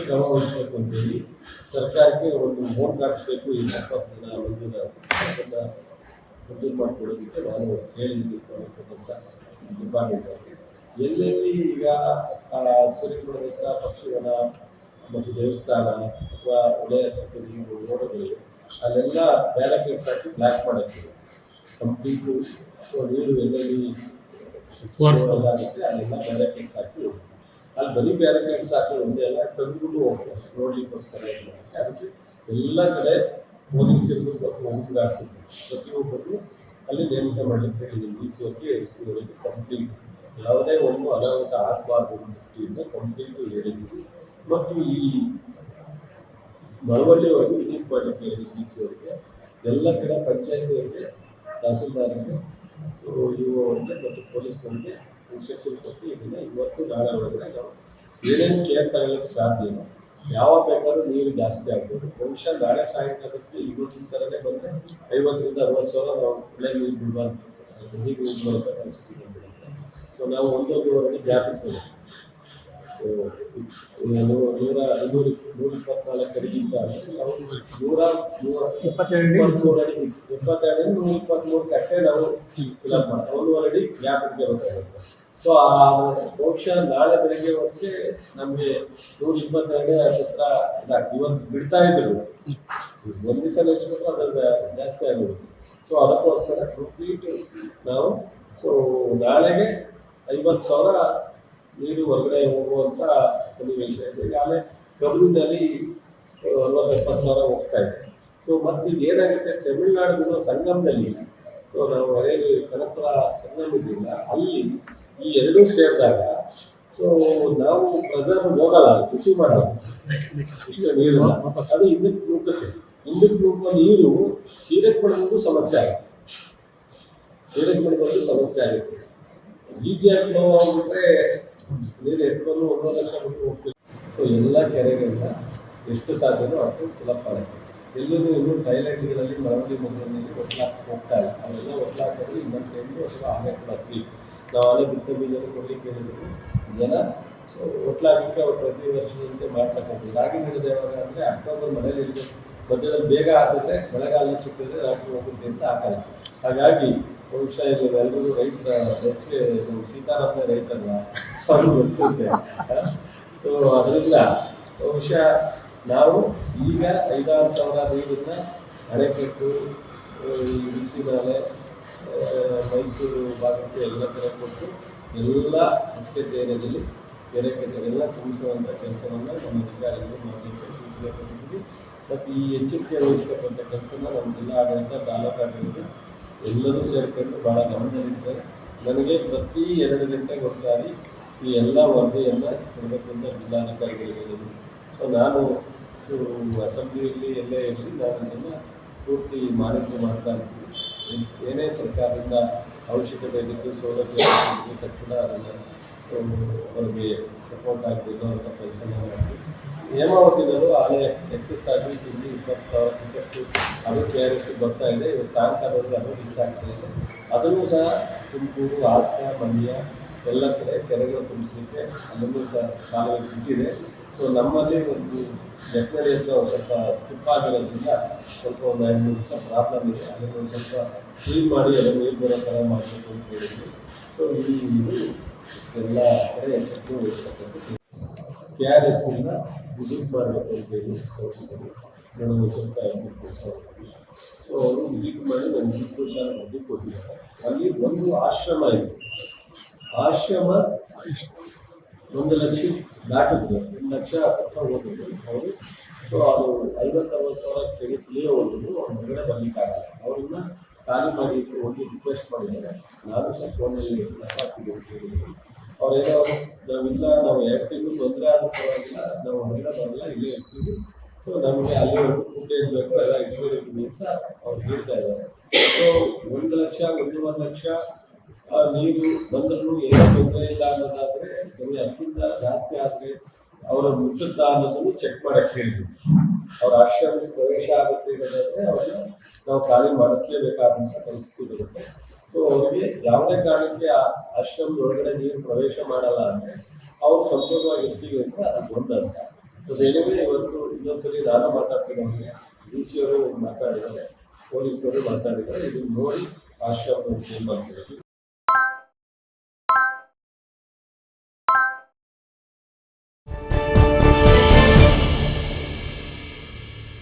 ಕ್ರಮ ವಹಿಸಬೇಕು ಅಂತೇಳಿ ಸರ್ಕಾರಕ್ಕೆ ಒಂದು ಮೋಟ್ ಕಾಡಿಸ್ಬೇಕು ಈ ಇಪ್ಪತ್ತು ದಿನ ಒಂದು ಮಂಜೂರು ಮಾಡಿಕೊಡೋದಕ್ಕೆ ನಾನು ಹೇಳಿದ್ದೀನಿ ಸಂಬಂಧಪಟ್ಟಂತ ಡಿಪಾರ್ಟ್ಮೆಂಟ್ ಎಲ್ಲೆಲ್ಲಿ ಈಗ ಸೂರ್ಯಪುರದ ಹತ್ರ ಪಕ್ಷಿವನ ಮತ್ತು ದೇವಸ್ಥಾನ ಅಥವಾ ಒಳ್ಳೆಯ ತಕ್ಕಡಿ ರೋಡ್ಗಳಿವೆ ಅಲ್ಲೆಲ್ಲ ಬ್ಯಾರಿಕೇಡ್ಸ್ ಹಾಕಿ ಬ್ಲಾಕ್ ಮಾಡಕ್ಕೆ ಕಂಪ್ಲೀಟು ನೀರು ಎಲ್ಲೆಲ್ಲಿ ಅಲ್ಲೆಲ್ಲ ಬ್ಯಾರಿಕೇಡ್ಸ್ ಹಾಕಿ. ಅಲ್ಲಿ ಬರೀ ಬ್ಯಾರಿಕೇಡ್ಸ್ ಸಾಕು, ಒಂದೇ ಅಲ್ಲ ತೆಗೆದುಬಿಟ್ಟು ಹೋಗ್ತಾರೆ, ನೋಡ್ಲಿಕ್ಕೋಸ್ಕರ ಅದಕ್ಕೆ ಎಲ್ಲ ಕಡೆ ಪೊಲೀಸ್ ಇರುವ ಹೋಮ್ ಗಾರ್ಡ್ಸ್ ಪ್ರತಿಯೊಬ್ಬರು ಅಲ್ಲಿ ನೇಮಕ ಮಾಡಲಿಕ್ಕೆ ಹೇಳಿದ್ದೀನಿ. ಡಿ ಸಿ ಅವ್ರಿಗೆ ಎಸ್ ಪಿ ಅವರಿಗೆ ಕಂಪ್ಲೀಟ್ ಯಾವುದೇ ಒಂದು ಅನಾಹುತ ಆಗಬಾರ್ದು ದೃಷ್ಟಿಯಿಂದ ಕಂಪ್ಲೀಟ್ ಹೇಳಿದ್ದೀವಿ ಮತ್ತು ಈ ಮಳವಳ್ಳಿವರೆಗೂ ವಿಸಿಟ್ ಮಾಡಲಿಕ್ಕೆ ಹೇಳಿದ್ದೀನಿ ಡಿ ಸಿ ಅವರಿಗೆ ಎಲ್ಲ ಕಡೆ ಪಂಚಾಯತಿಯವರಿಗೆ, ತಹಸೀಲ್ದಾರ್ಗೆ ಸೊ ಇವು ಅವರಿಗೆ ಮತ್ತು ಪೊಲೀಸ್ನವ್ರಿಗೆ ಇನ್ಸ್ಟ್ರಕ್ಷನ್ ಕೊಟ್ಟು ಇದನ್ನ ಇವತ್ತು ನಾಳೆ ಒಳಗಡೆ ನಾವು ಏನೇನು ಕೇರ್ ತಗೊಳ್ಳೋಕ್ಕೆ ಸಾಧ್ಯನೋ ಯಾವಾಗ ಬೇಕಾದ್ರೂ ನೀರು ಜಾಸ್ತಿ ಆಗ್ಬೋದು. ಬಹುಶಃ ನಾಳೆ ಸಾಯಂಕಾಲಕ್ಕೆ ಇವತ್ತಿನ ಥರನೇ ಬಂದರೆ ಐವತ್ತರಿಂದ ಅರವತ್ತು ಸಾವಿರ ನಾವು ಒಳ್ಳೆ ನೀರು ಬಿಡಬಾರ್ದು. ನೀರು ಬಿಡುವಂತ ಪರಿಸ್ಥಿತಿ ಬಂದ್ಬಿಡುತ್ತೆ ಸೊ ನಾವು ಒಂದೊಂದು ಅಡಿ ಗ್ಯಾಪ್ ಇಟ್ಕೊಂಡು ಸೊ ನೂರ ನೂರ ನೂರ ಇಪ್ಪತ್ನಾಲ್ಕು ಅಡಿಗಿಂತ ನಾವು ನೂರ ನೂರ ಇಪ್ಪತ್ತೆರಡು ಅಡಿ ಇಪ್ಪತ್ತೆರಡು ನೂರ ಇಪ್ಪತ್ಮೂರು ಕಟ್ಟೆ ನಾವು ಫಿಲಪ್ ಮಾಡಿ ಒಂದೂವರೆ ಅಡಿ ಗ್ಯಾಪ್ ಇಟ್ಕೋಬೇಕಾಗುತ್ತೆ ಸೊ ಬಹುಶಃ ನಾಳೆ ಬೆಳಿಗ್ಗೆ ಹೊತ್ತಿಗೆ ನಮಗೆ ನೂರ ಇಪ್ಪತ್ತೆರಡೇ ಹತ್ರ ಇದಾಗ್ತದೆ ಇವತ್ತು ಬಿಡ್ತಾ ಇದ್ರು. ಒಂದು ದಿವಸ ನೆಚ್ಚಿಬಿಟ್ರೆ ಅದ್ರ ಜಾಸ್ತಿ ಆಗಿಬಿಡುತ್ತೆ ಸೊ ಅದಕ್ಕೋಸ್ಕರ ಕಂಪ್ಲೀಟ್ ನಾವು ಸೊ ನಾಳೆಗೆ ಐವತ್ತು ಸಾವಿರ ನೀರು ಹೊರಗಡೆ ಹೋಗುವಂತ ಸನ್ನಿವೇಶ ಇದೆ. ಈಗಾಗಲೇ ಕಬ್ಬಿನಲ್ಲಿ ಅರವತ್ತು ಎಪ್ಪತ್ತು ಸಾವಿರ ಹೋಗ್ತಾ ಇದೆ. ಸೊ ಮತ್ತೆ ಏನಾಗುತ್ತೆ ತಮಿಳುನಾಡಿನ ಸಂಗಮದಲ್ಲಿ ಸೊ ನಾವು ಮನೆಯಲ್ಲಿ ಕನಕಪುರ ಸಂಗಮ ಇದೆಯಲ್ಲ ಅಲ್ಲಿ ಈ ಎರಡೂ ಸೇರಿದಾಗ ಸೊ ನಾವು ಪ್ರೆಸರ್ ಹೋಗಲ್ಲ ರಿಸೀವ್ ಮಾಡಲ್ಲ. ನೀರು ಅದು ಹಿಂದಕ್ಕೆ ನೂಕುತ್ತೆ ಹಿಂದಕ್ಕೆ ನೂಕುವ ನೀರು ಸೀರೆ ಪಡೆದು ಸಮಸ್ಯೆ ಆಗುತ್ತೆ. ಸೀರೆಗೆ ಪಡೆದು ಸಮಸ್ಯೆ ಆಗುತ್ತೆ. ಈಸಿಯಾಗಿ ಫ್ಲೋ ಆಗ್ಬಿಟ್ರೆ ನೀರು ಎಷ್ಟು ಒಂದೂವರೆ ಲಕ್ಷ ಬಿಟ್ಟು ಹೋಗ್ತೀವಿ ಸೊ ಎಲ್ಲ ಕೆರೆಗಳಿಂದ ಎಷ್ಟು ಸಾಧ್ಯನೋ ಅಷ್ಟು ಫಿಲಪ್ ಮಾಡುತ್ತೆ ಎಲ್ಲೂ ಇನ್ನೂ ಟೈಲೆಂಟ್ಗಳಲ್ಲಿ ಮರಳಿ ಮಧ್ಯದಲ್ಲಿ ಒಟ್ಲಾಕ್ ಹೋಗ್ತಾ ಇಲ್ಲ. ಅವೆಲ್ಲ ಒಟ್ಲಾಕಿದ್ರೆ ಇನ್ನೊಂದು ಟೈಮ್ ಅಥವಾ ಆಮೇಲೆ ಬರ್ತೀವಿ. ನಾವು ಬಿಟ್ಟ ಬೀಜನ ಕೊಡ್ಲಿಕ್ಕೆ ಹೇಳಿದ್ರು. ಜನ ಸೊ ಒಟ್ಲಾಗಿಕ್ಕೆ ಅವ್ರು ಪ್ರತಿ ವರ್ಷದಂತೆ ಮಾಡ್ತಕ್ಕಂಥದ್ದು ರಾಗಿ ಗಿಡದ ಯಾವಾಗ ಅಂದರೆ ಅಕ್ಟೋಬರ್ ಮನೇಲಿ ಇರಬೇಕು. ಮಧ್ಯದಲ್ಲಿ ಬೇಗ ಹಾಕಿದ್ರೆ ಮಳೆಗಾಲ ಸಿಕ್ಕಿದ್ರೆ ರಾಗಿ ಹೋಗುತ್ತೆ ಅಂತ ಹಾಕಲ್ಲ ಹಾಗಾಗಿ ಬಹುಶಃ ಇಲ್ಲಿ ಎಲ್ಲರೂ ರೈತರ ಹೆಚ್ಚಿಗೆ ನಮ್ಮ ಸೀತಾರಾಮನೇ ಗೊತ್ತಿರುತ್ತೆ. ಸೊ ಅದರಿಂದ ಬಹುಶಃ ನಾವು ಈಗ ಐದಾರು ಸಾವಿರ ನೀರನ್ನು ಅಣೆಕಟ್ಟು ಈ ಬಿಸಿ ನಾಲೆ ಆ, ಮೈಸೂರು ಭಾಗಕ್ಕೆ ಎಲ್ಲ ಕಡೆ ಕೊಟ್ಟು ಎಲ್ಲ ಅಚ್ಚುಕಟ್ಟು ಏರಿಯಾದಲ್ಲಿ ಕೆರೆ ಕಟ್ಟೆಗೆಲ್ಲ ತುಂಬಿಸುವಂಥ ಕೆಲಸವನ್ನು ನಮ್ಮ ಅಧಿಕಾರಿಗಳು ಮಾಡಲಿಕ್ಕೆ ಸೂಚನೆ ಕೊಟ್ಟಿದ್ದೀವಿ ಮತ್ತು ಈ ಎಚ್ಚರಿಕೆ ವಹಿಸ್ತಕ್ಕಂಥ ಕೆಲಸನ ನಮ್ಮ ಜಿಲ್ಲಾ ಆಡಳಿತ ತಾಲೂಕು ಆಡಳಿತ ಎಲ್ಲರೂ ಸೇರಿಕೊಂಡು ಭಾಳ ಗಮನದಲ್ಲಿದ್ದಾರೆ ನನಗೆ ಪ್ರತಿ ಎರಡು ಗಂಟೆಗೆ ಒಂದ್ಸಾರಿ ಈ ಎಲ್ಲ ವರದಿಯನ್ನು ಕೊಡಬೇಕು ಅಂತ ಜಿಲ್ಲಾಧಿಕಾರಿಗಳಿಗೆ ಸೊ ನಾನು ಅಸೆಂಬ್ಲಿಯಲ್ಲಿ ಎಲ್ಲೇ ಇರಲಿ ನಾನು ಅದನ್ನು ಪೂರ್ತಿ ಮಾನಿಟರ್ ಮಾಡ್ತಾ ಇರ್ತೀನಿ. ಏನ್- ಸರ್ಕಾರದಿಂದ ಅವಶ್ಯಕತೆ ಇದ್ದು ಸೌಲಭ್ಯ ತಕ್ಷಣ ಅದನ್ನು ಅವ್ರಿಗೆ ಸಪೋರ್ಟ್ ಆಗಬೇಕು ಅಂತ ಕೆಲಸ ಮಾಡ್ತೀವಿ. ಹೇಮಾವತಿನವರು ಆಲೆ ಎಕ್ಸಸ್ ಆಗಿ ತಿಂಡಿ ಇಪ್ಪತ್ತು ಸಾವಿರ ಟಿಸೆಟ್ಸ್ ಅದು ಕೆ ಆರ್ ಎಸ್ ಬರ್ತಾ ಇದೆ. ಇವತ್ತು ಸಾಯಂಕಾಲ ಅದು ಹೆಚ್ಚಾಗ್ತಾ ಆಗ್ತಾ ಇದೆ. ಅದನ್ನು ಸಹ ತುಮಕೂರು, ಹಾಸನ, ಮಂಡ್ಯ ಎಲ್ಲ ಕಡೆ ಕೆರೆಗಳು ತುಂಬಿಸಲಿಕ್ಕೆ ಅಲ್ಲಿಂದ ಸಹ ಕಾಲುವೆ ಬಿಟ್ಟಿದೆ ಸೊ ನಮ್ಮಲ್ಲಿ ಒಂದು ಜಟ್ನಳ್ಳಿ ಅಂತ ಒಂದು ಸ್ವಲ್ಪ ಸ್ಕಿಪ್ ಆಗಿರೋದ್ರಿಂದ ಸ್ವಲ್ಪ ಒಂದು ಎರಡು ಮೂರು ದಿವಸ ಪ್ರಾಬ್ಲಮ್ ಇದೆ. ಅದನ್ನು ಒಂದು ಸ್ವಲ್ಪ ಕ್ಲೀನ್ ಮಾಡಿ ಎಲ್ಲ ನೀರು ಬರೋ ಥರ ಮಾಡಬೇಕು ಅಂತ ಹೇಳಿದ್ವಿ. ಸೊ ಈ ಇದು ಎಲ್ಲ ಕಡೆ ಎಚ್ಚರಿಕೆ ವಹಿಸ್ತಕ್ಕಂಥದ್ದು ಕೆ ಆರ್ ಎಸ್ ಇಂದ ವಿಸಿಟ್ ಮಾಡಬೇಕು ಅಂತ ಹೇಳಿ ಕಳಿಸಿದ್ರು ನನಗೆ ಸ್ವಲ್ಪ ಸೊ ಅವರು ವಿಸಿಟ್ ಮಾಡಿ ಇಪ್ಪತ್ತು ಸಾವಿರ ಬಡ್ಡಿ ಕೊಟ್ಟಿದ್ದಾರೆ. ಅಲ್ಲಿ ಒಂದು ಆಶ್ರಮ ಇದೆ. ಆಶ್ರಮ ಒಂದು ಲಕ್ಷ ದಾಟಿದ್ರು ಒಂದು ಲಕ್ಷ ಹತ್ರ ಹೋಗಿದ್ರು ಅವರು ಸೊ ಅದು ಐವತ್ತು, ಅರವತ್ತು ಸಾವಿರ ಕ್ರೆಡಿಟ್ ಕ್ಲಿಯರ್ ಹೋದ್ರು ಅವ್ರ ಹೊರಗಡೆ ಬರ್ಲಿಕ್ಕಾಗಲ್ಲ ಅವ್ರನ್ನ ಖಾಲಿ ಮಾಡಿ ಹೋಗಿ ರಿಕ್ವೆಸ್ಟ್ ಮಾಡಿದ್ದಾರೆ ನಾನು ಸಹ ಫೋನಲ್ಲಿ ಹಾಕಿದ್ದು ಹೇಳಿದ್ರು. ಅವ್ರೇನೋ ನಾವಿಲ್ಲ, ನಾವು ತಿಂಗಳು ತೊಂದರೆ ಆಗೋ ಪರವಾಗಿಲ್ಲ. ನಾವು ಹೊರಗಡೆ ಬರಲ್ಲ ಇಲ್ಲೇ ಇರ್ತೀವಿ. ಸೊ ನಮಗೆ ಅಲ್ಲಿವರೆಗೂ ಫುಡ್ ಏನು ಬೇಕು ಎಲ್ಲ ಇಟ್ಕೊಂಡಿರ್ತೀವಿ ಅಂತ ಅವ್ರು ಹೇಳ್ತಾ ಇದ್ದಾರೆ. ಸೊ ಒಂದು ಲಕ್ಷ ಒಂದೂವರೆ ಲಕ್ಷ ನೀರು ಬಂದರೂ ಏನೋ ತೊಂದರೆ ಇಲ್ಲ ಅನ್ನೋದಾದ್ರೆ ಸರಿ ಅದಕ್ಕಿಂತ ಜಾಸ್ತಿ ಆದರೆ ಅವರ ಮುಟ್ಟುತ್ತಾ ಅನ್ನೋದನ್ನು ಚೆಕ್ ಮಾಡಕ್ಕೆ ಹೇಳಿದ್ವಿ ಅವ್ರ ಆಶ್ರಮಕ್ಕೆ ಪ್ರವೇಶ ಆಗುತ್ತೆ ಅನ್ನೋದಾದ್ರೆ ಅವ್ರನ್ನ ನಾವು ಖಾಲಿ ಮಾಡಿಸ್ಲೇಬೇಕಾದಂಥ ಪರಿಸ್ಥಿತಿ ಬರುತ್ತೆ. ಸೊ ಅವರಿಗೆ ಯಾವುದೇ ಕಾರಣಕ್ಕೆ ಆ ಆಶ್ರಮದ ಒಳಗಡೆ ನೀರು ಪ್ರವೇಶ ಮಾಡಲ್ಲ ಅಂದರೆ ಅವ್ರು ಸಂಪೂರ್ಣವಾಗಿ ಇರ್ತೀವಿ ಅಂತ. ಅದು ಒಂದಂತ ಅದೇನಿವೆ ಇವತ್ತು ಇನ್ನೊಂದ್ಸಲಿ ನಾನು ಮಾತಾಡ್ತೀನಿ ಡಿ ಸಿ ಅವರು ಮಾತಾಡಿದ್ದಾರೆ. ಪೊಲೀಸ್ನವರು ಮಾತಾಡಿದ್ದಾರೆ. ಇದನ್ನು ನೋಡಿ ಆಶ್ರಮ ಚೇಂಜ್ ಮಾಡ್ತಿರೋದು